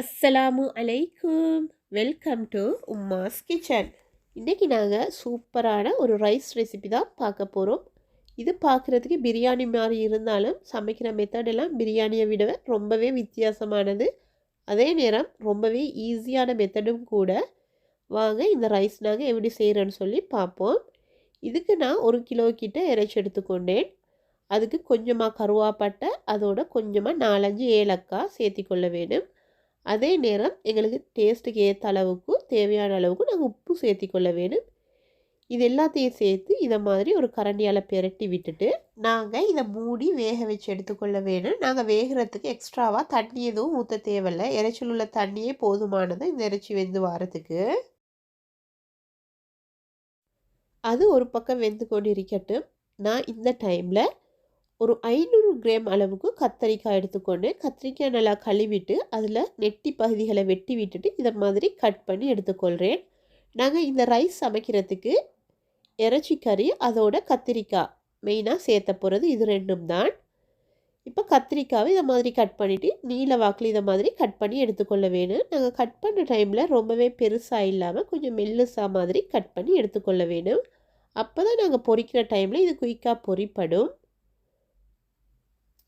அஸ்ஸலாமு அலைக்கும். Welcome to உம்மாஸ் kitchen இன்றைக்கி நாங்கள் சூப்பரான ஒரு ரைஸ் ரெசிபி தான் பார்க்க போகிறோம் இது பார்க்குறதுக்கு பிரியாணி மாதிரி இருந்தாலும் சமைக்கிற மெத்தட் எல்லாம் பிரியாணியை விட ரொம்பவே வித்தியாசமானது. அதே நேரம் ரொம்பவே ஈஸியான மெத்தடும் கூட. வாங்க இந்த ரைஸ் நாங்கள் எப்படி செய்கிறோன்னு சொல்லி பார்ப்போம். இதுக்கு நான் ஒரு கிலோ கிட்ட இறைச்சி எடுத்துக்கொண்டேன். அதுக்கு கொஞ்சமாக கருவாப்பட்டை அதோட கொஞ்சமாக நாலஞ்சு ஏலக்காய் சேர்த்தி கொள்ள வேணும் அதே நேரம் எங்களுக்கு டேஸ்ட்டுக்கு ஏற்ற அளவுக்கு தேவையான அளவுக்கு நாங்கள் உப்பு சேர்த்தி கொள்ள வேணும் இது எல்லாத்தையும் சேர்த்து இதை மாதிரி ஒரு கரண்டியால் பெரட்டி விட்டுட்டு நாங்கள் இதை மூடி வேக வச்சு எடுத்துக்கொள்ள வேணும். நாங்கள் வேகிறதுக்கு எக்ஸ்ட்ராவாக தண்ணி எதுவும் ஊற்ற தேவையில்லை. இறைச்சல் உள்ள தண்ணியே போதுமானது இந்த இறைச்சி வெந்து வாரத்துக்கு. அது ஒரு பக்கம் வெந்து கொண்டு இருக்கட்டும் நான் இந்த டைமில் ஒரு ஐநூறு கிராம் அளவுக்கு கத்தரிக்காய் எடுத்துக்கொண்டு கத்திரிக்காய் நல்லா கழுவிட்டு அதில் நெட்டி பகுதிகளை வெட்டி விட்டுட்டு இதை மாதிரி கட் பண்ணி எடுத்துக்கொள்கிறேன் நாங்கள் இந்த ரைஸ் சமைக்கிறதுக்கு இறைச்சி கறி அதோட கத்திரிக்காய் மெயினாக சேர்த்த போகிறது இது ரெண்டும் தான். இப்போ கத்திரிக்காவை இதை மாதிரி கட் பண்ணிவிட்டு நீல வாக்கில் இதை மாதிரி கட் பண்ணி எடுத்துக்கொள்ள வேணும். நாங்கள் கட் பண்ண டைமில் ரொம்பவே பெருசாக இல்லாமல் கொஞ்சம் மெல்லுசாக மாதிரி கட் பண்ணி எடுத்துக்கொள்ள வேணும். அப்போ தான் நாங்கள் பொரிக்கிற டைமில் இது குயிக்காக பொரிப்படும்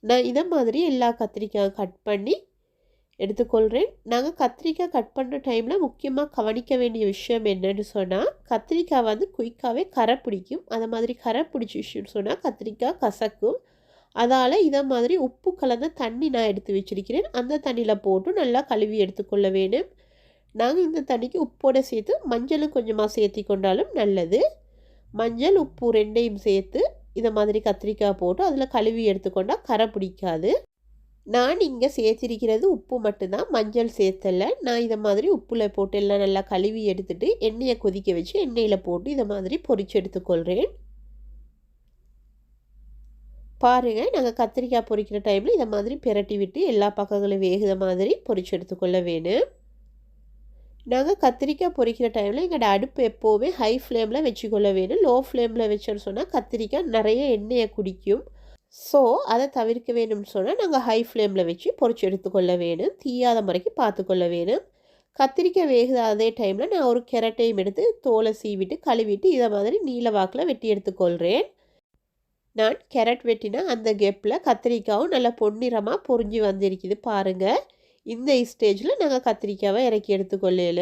நான் இதை மாதிரி எல்லா கத்திரிக்காயும் கட் பண்ணி எடுத்துக்கொள்கிறேன் நாங்கள் கத்திரிக்காய் கட் பண்ணுற டைமில் முக்கியமாக கவனிக்க வேண்டிய விஷயம் என்னன்னு சொன்னால் கத்திரிக்காய் வந்து குயிக்காகவே கரை பிடிக்கும். அதை மாதிரி கரை பிடிச்சிச்சுன்னு சொன்னால் கத்திரிக்காய் கசக்கும். அதால் இதை மாதிரி உப்பு கலந்த தண்ணி நான் எடுத்து வச்சிருக்கிறேன். அந்த தண்ணியில் போட்டு நல்லா கழுவி எடுத்துக்கொள்ள வேணும். நாங்கள் இந்த தண்ணிக்கு உப்போடு சேர்த்து மஞ்சளும் கொஞ்சமாக சேர்த்தி கொண்டாலும் நல்லது. மஞ்சள் உப்பு ரெண்டையும் சேர்த்து இதை மாதிரி கத்திரிக்காய் போட்டு அதில் கழுவி எடுத்துக்கொண்டால் கரை பிடிக்காது. நான் இங்கே சேர்த்திருக்கிறது உப்பு மட்டும்தான் மஞ்சள் சேர்த்தலை. நான் இதை மாதிரி உப்பில் போட்டு எல்லாம் நல்லா கழுவி எடுத்துட்டு எண்ணெயை கொதிக்க வச்சு எண்ணெயில் போட்டு இதை மாதிரி பொரிச்சு எடுத்துக்கொள்கிறேன் பாருங்கள் நாங்கள் கத்திரிக்காய் பொறிக்கிற டைமில் இதை மாதிரி பிரட்டி விட்டு எல்லா பக்கங்களும் வேகுத மாதிரி பொறிச்சு எடுத்துக்கொள்ள வேணும். நாங்கள் கத்திரிக்காய் பொறிக்கிற டைமில் எங்களோட அடுப்பு எப்போவுமே ஹை ஃப்ளேமில் வச்சுக்கொள்ள வேணும் லோ ஃப்ளேமில் வச்சோன்னு சொன்னால் கத்திரிக்காய் நிறைய எண்ணெயை குடிக்கும். ஸோ அதை தவிர்க்க வேணும்னு சொன்னால் நாங்கள் ஹை ஃப்ளேமில் வச்சு பொறிச்சு எடுத்துக்கொள்ள வேணும் தீயாத முறைக்கு பார்த்துக்கொள்ள வேணும் கத்திரிக்காய் வேகுத அதே டைமில் நான் ஒரு கெரட்டையும் எடுத்து தோலை சீவிட்டு கழுவிட்டு இதை மாதிரி நீல வாக்கில் வெட்டி எடுத்துக்கொள்கிறேன் நான் கேரட் வெட்டினா அந்த கெப்பில் கத்திரிக்காயும் நல்லா பொன்னிறமாக பொறிஞ்சு வந்திருக்குது பாருங்கள் இந்த ஸ்டேஜில் நாங்கள் கத்திரிக்காவை இறக்கி எடுத்துக்கொள்ளல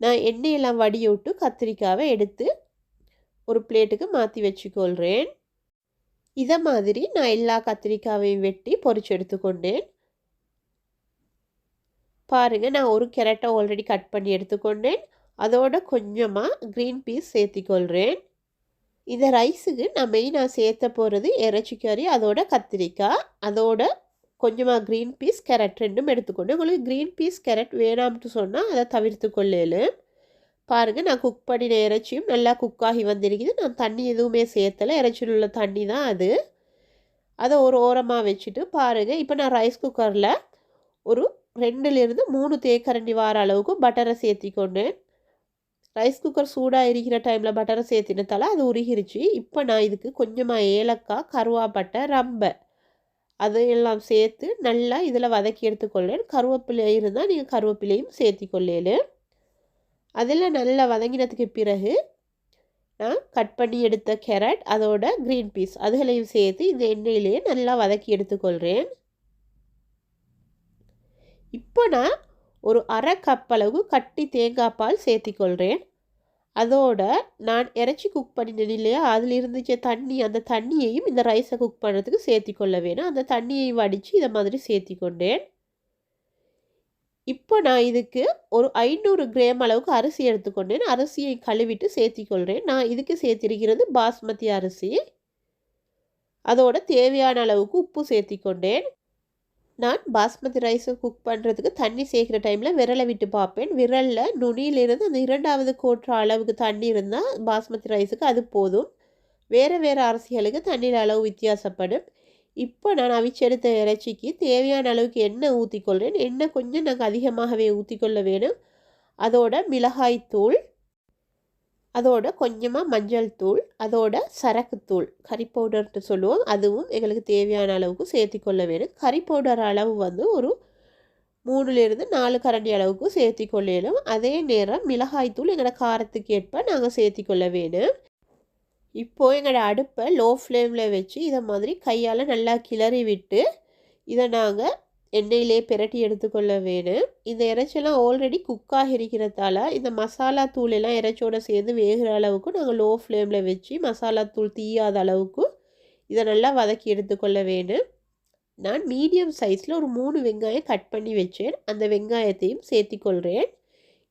நான் எண்ணெயெல்லாம் வடிய விட்டு கத்திரிக்காவை எடுத்து ஒரு பிளேட்டுக்கு மாற்றி வச்சுக்கொள்கிறேன் இதை மாதிரி நான் எல்லா கத்திரிக்காவையும் வெட்டி பொறிச்சு எடுத்துக்கொண்டேன். பாருங்கள் நான் ஒரு கேரட்டை ஆல்ரெடி கட் பண்ணி எடுத்துக்கொண்டேன். அதோட கொஞ்சமாக க்ரீன் பீஸ் சேர்த்திக்கொள்கிறேன் இந்த ரைஸுக்கு நான் மெயினாக சேர்த்த போகிறது இறைச்சி கறி அதோட கத்திரிக்காய் அதோட கொஞ்சமாக க்ரீன் பீஸ் கேரட் ரெண்டும் எடுத்துக்கொண்டு உங்களுக்கு க்ரீன் பீஸ் கேரட் வேணாம்ட்டு சொன்னால் அதை தவிர்த்து கொள்ளேலு பாருங்கள் நான் குக் பண்ணின இறைச்சியும் நல்லா குக் ஆகி வந்திருக்குது. நான் தண்ணி எதுவுமே சேர்த்தலை. இறைச்சியில் உள்ள தண்ணி தான் அது. அதை ஒரு ஓரமாக வச்சுட்டு பாருங்கள் இப்போ நான் ரைஸ் குக்கரில் ஒரு ரெண்டுலேருந்து மூணு தேக்கரண்டி வார அளவுக்கு பட்டரை சேர்த்திக்கொண்டேன். ரைஸ் குக்கர் சூடாக இருக்கிற டைமில் பட்டரை சேர்த்தினதால அது உருகிருச்சு. இப்போ நான் இதுக்கு கொஞ்சமாக ஏலக்காய் கருவாப்பட்டை ரம்பை அதையெல்லாம் சேர்த்து நல்லா இதில் வதக்கி எடுத்துக்கொள்ளேன் கருவேப்பிலை இருந்தால் நீங்கள் கருவேப்பிலையும் சேர்த்தி கொள்ளேன் அதில் நல்லா வதங்கினதுக்கு பிறகு நான் கட் பண்ணி எடுத்த கேரட் அதோட க்ரீன் பீஸ் அதுகளையும் சேர்த்து இந்த எண்ணெயிலேயே நல்லா வதக்கி எடுத்துக்கொள்கிறேன் இப்போ நான் ஒரு அரை கப் அளவு கட்டி தேங்காய் பால் சேர்த்திக்கொள்கிறேன் அதோட நான் இறைச்சி குக் பண்ணினேன் இல்லையா? அதில் இருந்துச்சு தண்ணி அந்த தண்ணியையும் இந்த ரைஸை குக் பண்ணுறதுக்கு சேர்த்தி கொள்ள வேணும். அந்த தண்ணியையும் வடித்து இதை மாதிரி சேர்த்தி கொண்டேன். இப்போ நான் இதுக்கு ஒரு ஐநூறு கிராம் அளவுக்கு அரிசி எடுத்துக்கொண்டேன் அரிசியை கழுவிட்டு சேர்த்தி கொள்கிறேன் நான் இதுக்கு சேர்த்திருக்கிறது பாஸ்மதி அரிசி. அதோட தேவையான அளவுக்கு உப்பு சேர்த்திக்கொண்டேன் நான் பாஸ்மதி ரைஸை குக் பண்ணுறதுக்கு தண்ணி சேர்க்குற டைமில் விரலை விட்டு பார்ப்பேன். விரலில் நுனியிலிருந்து அந்த இரண்டாவது கோட்டுற அளவுக்கு தண்ணி இருந்தால் பாஸ்மதி ரைஸுக்கு அது போதும். வேறு வேறு அரிசிகளுக்கு தண்ணியில் அளவு வித்தியாசப்படும். இப்போ நான் அவிச்செடுத்த இறைச்சிக்கு தேவையான அளவுக்கு எண்ணெய் ஊற்றிக்கொள்கிறேன் எண்ணெய் கொஞ்சம் நாங்கள் அதிகமாகவே ஊற்றிக்கொள்ள வேணும். அதோட மிளகாய்த்தூள் அதோட கொஞ்சமாக மஞ்சள் தூள் அதோட சரக்குத்தூள் கறி பவுடர்ன்ட்டு சொல்லுவோம். அதுவும் எங்களுக்கு தேவையான அளவுக்கு சேர்த்திக்கொள்ள வேணும். கறி பவுடர் அளவு வந்து ஒரு மூணுலேருந்து நாலு கரண்டி அளவுக்கு சேர்த்தி கொள்ளையிலும் அதே நேரம் மிளகாய்த்தூள் எங்களோட காரத்துக்கு ஏற்ப நாங்கள் சேர்த்திக்கொள்ள வேணும். இப்போது எங்களோட அடுப்பை லோ ஃப்ளேமில் வச்சு இதை மாதிரி கையால் நல்லா கிளறி விட்டு இதை நாங்கள் எண்ணெயிலே பிரட்டி எடுத்துக்கொள்ள வேணும். இந்த இறைச்செல்லாம் ஆல்ரெடி குக்காக இருக்கிறதால இந்த மசாலா தூள் எல்லாம் இறைச்சோடு சேர்ந்து வேகிற அளவுக்கு நாங்கள் லோ ஃப்ளேமில் வச்சு மசாலா தூள் தீயாத அளவுக்கு இதை நல்லா வதக்கி எடுத்துக்கொள்ள வேணும். நான் மீடியம் சைஸில் ஒரு மூணு வெங்காயம் கட் பண்ணி வச்சேன். அந்த வெங்காயத்தையும் சேர்த்திக்கொள்கிறேன்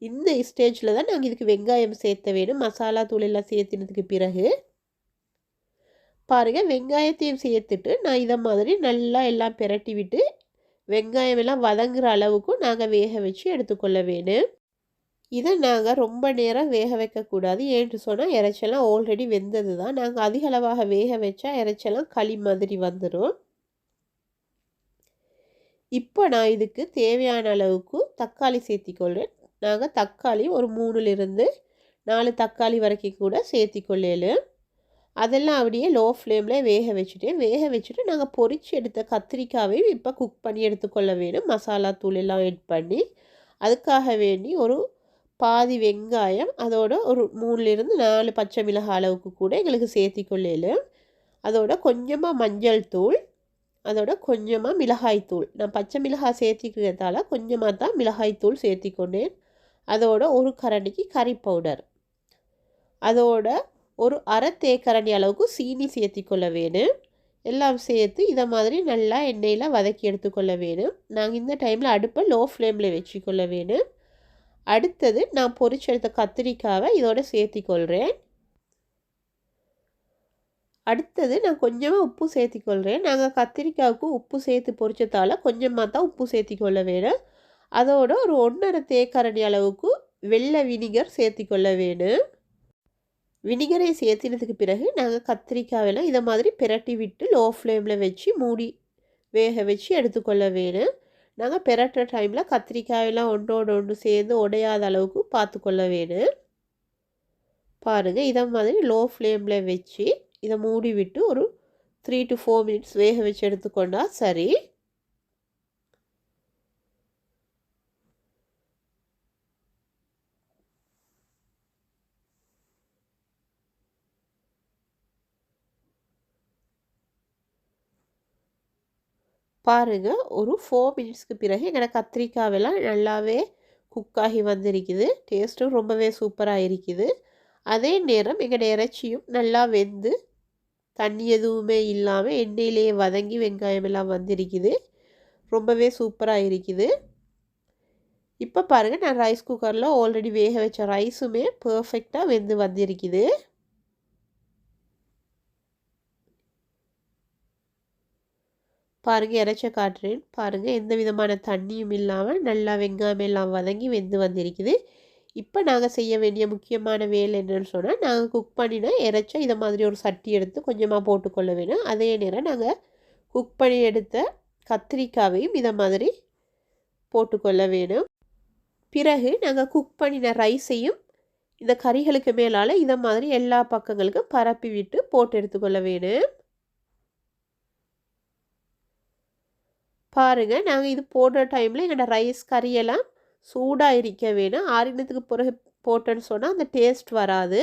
இந்த ஸ்டேஜில் தான் நாங்கள் இதுக்கு வெங்காயம் சேர்த்த வேணும். மசாலா தூள் எல்லாம் சேர்த்தினதுக்கு பிறகு. பாருங்கள் வெங்காயத்தையும் சேர்த்துட்டு நான் இதை மாதிரி நல்லா எல்லாம் பிரட்டி விட்டு வெங்காயம் எல்லாம் வதங்குற அளவுக்கு நாங்கள் வேக வச்சு எடுத்துக்கொள்ள வேணும். இதை நாங்கள் ரொம்ப நேரம் வேக வைக்கக்கூடாது. ஏன்னு சொன்னால் இறைச்செல்லாம் ஆல்ரெடி வெந்தது தான் நாங்கள் அதிக அளவாக வேக வச்சா இறைச்செல்லாம் களி மாதிரி வந்துடும் இப்போ நான் இதுக்கு தேவையான அளவுக்கு தக்காளி சேர்த்திக்கொள்கிறேன் நாங்கள் தக்காளி ஒரு மூணுலேருந்து நாலு தக்காளி வரைக்கும் கூட சேர்த்திக்கொள்ளேன் அதெல்லாம் அப்படியே லோ ஃப்ளேமில் வேக வச்சுட்டேன் வேக வச்சுட்டு நாங்கள் பொரித்து எடுத்த கத்திரிக்காவையும் இப்போ குக் பண்ணி எடுத்துக்கொள்ள வேணும். மசாலா தூள் எல்லாம் ஆட் பண்ணி அதுக்காக வேண்டி ஒரு பாதி வெங்காயம் அதோட ஒரு மூணுலேருந்து நாலு பச்சை மிளகாய் அளவுக்கு கூட எங்களுக்கு சேர்த்திக்கொள்ளேன் அதோட கொஞ்சமாக மஞ்சள் தூள் அதோட கொஞ்சமாக மிளகாய் தூள். நான் பச்சை மிளகாய் சேர்த்திக்கிறதால கொஞ்சமாக தான் மிளகாய் தூள் சேர்த்திக்கொண்டேன். அதோட ஒரு கரண்டிக்கு கறி பவுடர் அதோட ஒரு அரை தேக்கரண்டி அளவுக்கு சீனி சேர்த்திக்கொள்ள வேணும். எல்லாம் சேர்த்து இதை மாதிரி நல்லா எண்ணெயில் வதக்கி எடுத்துக்கொள்ள வேணும். நாங்கள் இந்த டைமில் அடுப்பை லோ ஃப்ளேமில் வச்சுக்கொள்ள வேணும். அடுத்தது நான் பொரிச்செடுத்த கத்திரிக்காவை இதோட சேர்த்திக்கொள்கிறேன் அடுத்தது நான் கொஞ்சமாக உப்பு சேர்த்திக்கொள்கிறேன் நாங்கள் கத்திரிக்காவுக்கு உப்பு சேர்த்து பொரிச்சதால் கொஞ்சமாக தான் உப்பு சேர்த்திக்கொள்ள வேணும். அதோட ஒரு ஒன்றரை தேக்கரணி அளவுக்கு வெள்ளை வினிகர் சேர்த்திக்கொள்ள வேணும். வினிகரை சேர்த்தினதுக்கு பிறகு நாங்கள் கத்திரிக்காயெல்லாம் இதை மாதிரி பிரட்டி விட்டு லோ ஃப்ளேமில் வச்சு மூடி வேக வச்சு எடுத்துக்கொள்ள வேணும். நாங்கள் பிரட்டுற டைமில் கத்திரிக்காயெல்லாம் ஒன்றோடு ஒன்று சேர்ந்து உடையாத அளவுக்கு பார்த்துக்கொள்ள வேணும். பாருங்கள் இதை மாதிரி லோ ஃப்ளேமில் வச்சு இதை மூடி விட்டு ஒரு த்ரீ டு ஃபோர் மினிட்ஸ் வேக வச்சு எடுத்துக்கொண்டா சரி. பாருங்கள் ஒரு ஃபோர் மினிட்ஸ்க்கு பிறகு எங்களோட கத்திரிக்காவெல்லாம் நல்லாவே குக்காகி வந்திருக்குது. டேஸ்ட்டும் ரொம்பவே சூப்பராக இருக்குது. அதே நேரம் எங்களோட இறைச்சியும் நல்லா வெந்து தண்ணி எதுவுமே இல்லாமல் எண்ணெயிலேயே வதங்கி வெங்காயம் எல்லாம் வந்திருக்குது. ரொம்பவே சூப்பராக இருக்குது. இப்போ பாருங்கள் நான் ரைஸ் குக்கரில் ஆல்ரெடி வேக வச்ச ரைஸுமே பர்ஃபெக்டாக வெந்து வந்திருக்குது. பாருங்கள் இறைச்ச காட்டுறேன் பாருங்கள் எந்த விதமான தண்ணியும் இல்லாமல் நல்லா வெங்காயம் எல்லாம் வதங்கி வெந்து வந்திருக்குது. இப்போ நாங்கள் செய்ய வேண்டிய முக்கியமான வேலை என்னென்னு சொன்னால் நாங்கள் குக் பண்ணினா இறைச்சா இதை மாதிரி ஒரு சட்டி எடுத்து கொஞ்சமாக போட்டுக்கொள்ள வேணும். அதே நேரம் நாங்கள் குக் பண்ணி எடுத்த கத்திரிக்காவையும் இதை மாதிரி போட்டுக்கொள்ள வேணும். பிறகு நாங்கள் குக் பண்ணின ரைஸையும் இந்த கறிகளுக்கு மேலால் இதை மாதிரி எல்லா பக்கங்களுக்கும் பரப்பி விட்டு போட்டு எடுத்துக்கொள்ள வேணும். பாருங்கள் நாங்கள் இது போடுற டைமில் எங்களோட ரைஸ் கறியெல்லாம் சூடாக இருக்க வேணும். ஆறினத்துக்கு பிறகு போட்டேன்னு சொன்னால் அந்த டேஸ்ட் வராது.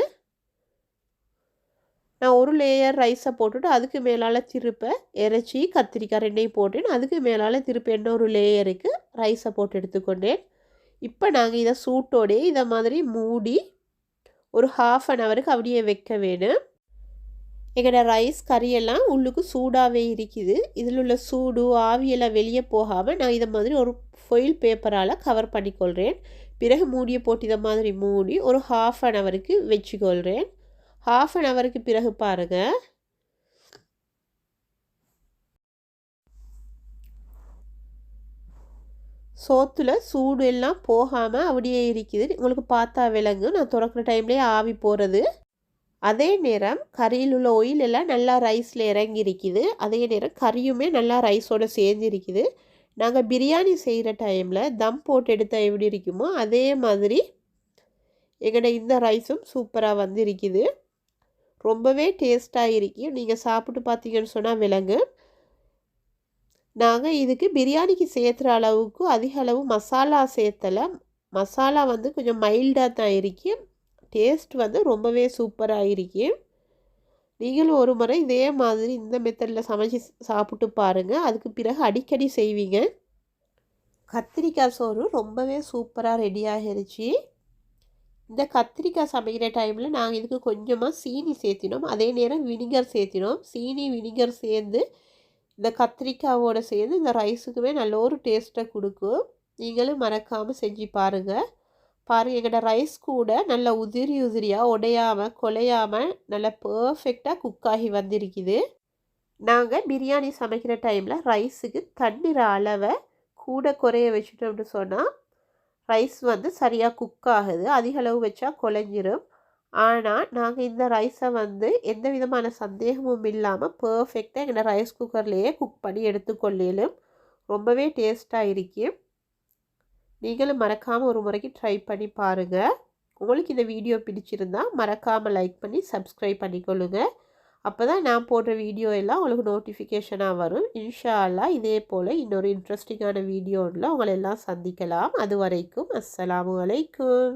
நான் ஒரு லேயர் ரைஸை போட்டுட்டு அதுக்கு மேலால் திருப்ப இறைச்சி கத்திரிக்காய் ரெண்டையும் போட்டேன். அதுக்கு மேலால் திருப்ப இன்னொரு லேயருக்கு ரைஸை போட்டு எடுத்துக்கொண்டேன். இப்போ நாங்கள் இதை சூட்டோடே இதை மாதிரி மூடி ஒரு ஹாஃப் அன் ஹவருக்கு அப்படியே வைக்க வேணும். எங்களோட ரைஸ் கறியெல்லாம் உள்ளுக்கு சூடாகவே இருக்குது. இதில் உள்ள சூடு ஆவியெல்லாம் வெளியே போகாமல் நான் இதை மாதிரி ஒரு ஃபொயில் பேப்பரால் கவர் பண்ணிக்கொள்கிறேன் பிறகு மூடியை போட்டு இதை மாதிரி மூடி ஒரு ஹாஃப் அன் ஹவருக்கு வச்சுக்கொள்கிறேன் ஹாஃப் அன் ஹவருக்கு பிறகு பாருங்கள் சோத்தில் சூடு எல்லாம் போகாமல் அப்படியே இருக்குது. உங்களுக்கு பார்த்தா விலங்கு நான் திறக்கிற டைம்லேயே ஆவி போகிறது அதே நேரம் கறியில் உள்ள ஒயில் எல்லாம் நல்லா ரைஸில் இறங்கி இருக்குது அதே நேரம் கறியுமே நல்லா ரைஸோடு சேர்ந்துருக்குது. நாங்கள் பிரியாணி செய்கிற டைமில் தம் போட்டு எடுத்தால் எப்படி இருக்குமோ அதே மாதிரி எங்களோட இந்த ரைஸும் சூப்பராக வந்து இருக்குது ரொம்பவே டேஸ்ட்டாக இருக்கு. நீங்கள் சாப்பிட்டு பார்த்தீங்கன்னு சொன்னால் விலங்கு நாங்கள் இதுக்கு பிரியாணிக்கு சேர்த்துற அளவுக்கு அதிக அளவு மசாலா சேர்த்தலை. மசாலா வந்து கொஞ்சம் மைல்டாக தான் இருக்குது டேஸ்ட் வந்து ரொம்பவே சூப்பராக இருக்கு. நீங்களும் ஒரு முறை இதே மாதிரி இந்த மெத்தடில் சமைச்சு சாப்பிட்டு பாருங்கள் அதுக்கு பிறகு அடிக்கடி செய்வீங்க. கத்திரிக்காய் சோறு ரொம்பவே சூப்பராக ரெடி ஆகிருச்சு. இந்த கத்திரிக்காய் சமைக்கிற டைமில் நாங்கள் இதுக்கு கொஞ்சமாக சீனி சேர்த்தினோம். அதே நேரம் வினிகர் சேர்த்தினோம். சீனி வினிகர் சேர்ந்து இந்த கத்திரிக்காவோடு சேர்ந்து இந்த ரைஸுக்குமே நல்ல ஒரு டேஸ்ட்டை கொடுக்கும். நீங்களும் மறக்காமல் செஞ்சு பாருங்கள் பாருங்கள் எங்களோட ரைஸ் கூட நல்லா உதிரி உதிரியாக உடையாமல் குலையாமல் நல்லா பர்ஃபெக்டாக குக் ஆகி வந்திருக்குது. நாங்கள் பிரியாணி சமைக்கிற டைமில் ரைஸுக்கு தண்ணீர் அளவை கூட குறைய வச்சுட்டோம்னு சொன்னால் ரைஸ் வந்து சரியாக குக் ஆகுது. அதிக அளவு வச்சா குலைஞ்சிரும். ஆனால் நாங்கள் இந்த ரைஸை வந்து எந்த விதமான சந்தேகமும் இல்லாமல் பர்ஃபெக்டாக எங்கள் ரைஸ் குக்கர்லேயே குக் பண்ணி எடுத்துக்கொள்ளலும் ரொம்பவே டேஸ்ட்டாக இருக்கும் நீங்களும் மறக்காமல் ஒரு முறைக்கு ட்ரை பண்ணி பாருங்கள் உங்களுக்கு இந்த வீடியோ பிடிச்சிருந்தா மறக்காமல் லைக் பண்ணி சப்ஸ்கிரைப் பண்ணிக்கொள்ளுங்க. அப்போ தான் நான் போடுற வீடியோ எல்லாம் உங்களுக்கு நோட்டிஃபிகேஷனாக வரும். இன்ஷா அல்லா இதே போல் இன்னொரு இன்ட்ரெஸ்டிங்கான வீடியோவில் உங்களை எல்லாம் சந்திக்கலாம். அது வரைக்கும் அஸ்ஸலாமு வலைக்கும்